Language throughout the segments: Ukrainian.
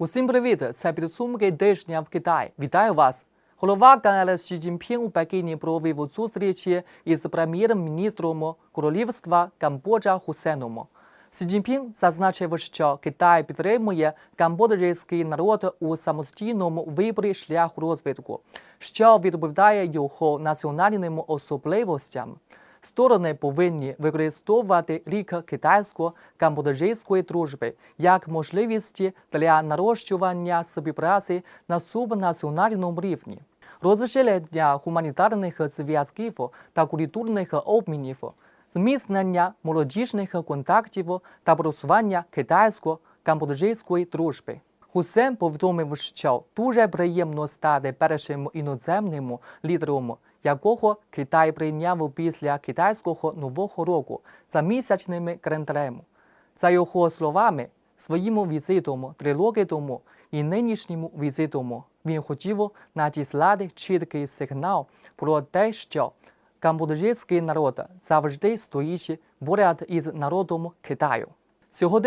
Усім привіт! Це підсумки тижня в Китаї. Вітаю вас! Голова КНР Сі Цзіньпін у Пекіні провів зустрічі із прем'єр-міністром Королівства Камбоджа Хусеном. Сі Цзіньпін зазначив, що Китай підтримує камбоджійський народ у самостійному виборі шляху розвитку, що відповідає його національним особливостям. Сторони повинні використовувати рік китайсько-камбоджійської дружби як можливість для нарощування співпраці на субнаціональному рівні, розширення гуманітарних зв'язків та культурних обмінів, зміцнення молодіжних контактів та просування китайсько-камбоджійської дружби. Хусен повідомив, що дуже приємно стати першим іноземним лідером, якого Китай прийняв після китайського нового року за місячним календарем. За його словами, своїм візитом три роки тому і нинішнім візитом він хотів надіслати чіткий сигнал про те, що камбоджійський народ завжди стоїть поряд із народом Китаю. Цього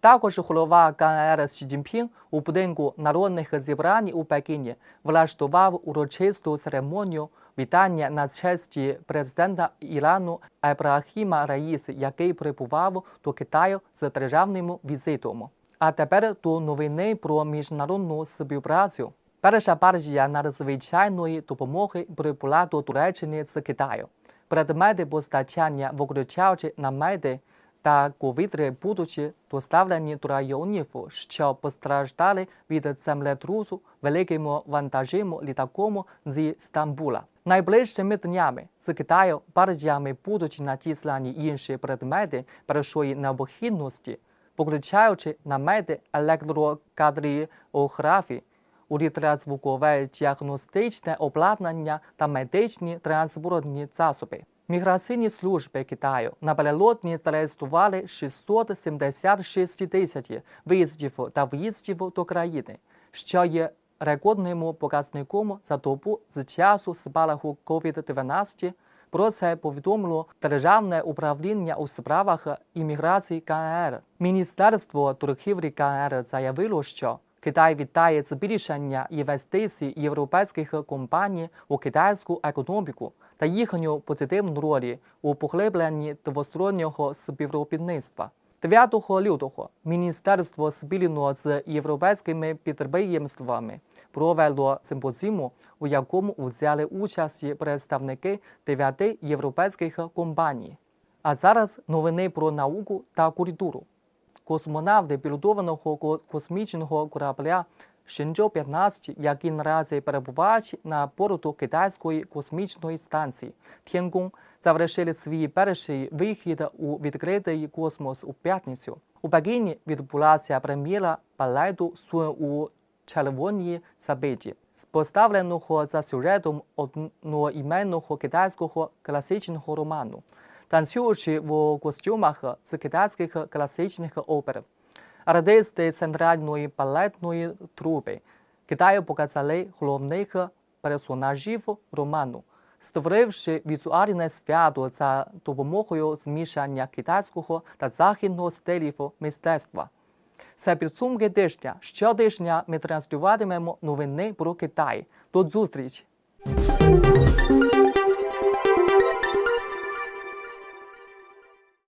також голова КНР Сі Цзіньпін у будинку народних зібрань у Пекіні влаштував урочисту церемонію вітання на честь президента Ірану Ебрахіма Раїси, який прибував до Китаю з державним візитом. А тепер до новини про міжнародну співпрацю. Перша партія надзвичайної допомоги прибула до Туреччини з Китаю. Предмети постачання, виключаючи намети та ковідри будуть доставлені до районів, що постраждали від землетрусу великим вантажним літаком зі Стамбула. Найближчими днями з Китаю партіями будуть надіслані інші предмети першої необхідності, включаючи намети електрокардіографії, ультразвукове діагностичне обладнання та медичні транспортні засоби. Міграційні служби Китаю напередодні зареєстрували 676 тисяч виїздів та в'їздів до країни, що є рекордним показником за добу з часу спалаху COVID-19. Про це повідомило Державне управління у справах імміграції КНР. Міністерство торгівлі КНР заявило, що Китай вітає збільшення інвестицій європейських компаній у китайську економіку та їхню позитивну роль у поглибленні двостороннього співробітництва. 9 лютого Міністерство спільно з європейськими підприємствами провело симпозіум, у якому взяли участь представники дев'яти європейських компаній. А зараз новини про науку та культуру космонавти пілотованого космічного корабля Шенчжоу-15, який наразі перебувають на борту китайської космічної станції Тєнгон, завершили свій перший вихід у відкритий космос у п'ятницю. У Пекіні відбулася прем'єра балету «Сун у червоній забиті, поставленого за сюжетом одноіменного китайського класичного роману танцюючи в костюмах з китайських класичних опер. Артисти центральної балетної трупи Китаю показали головних персонажів роману, створивши візуальне свято за допомогою змішання китайського та західного стилів мистецтва. Це підсумки тижня. Щотижня ми транслюватимемо новини про Китай. До зустрічі!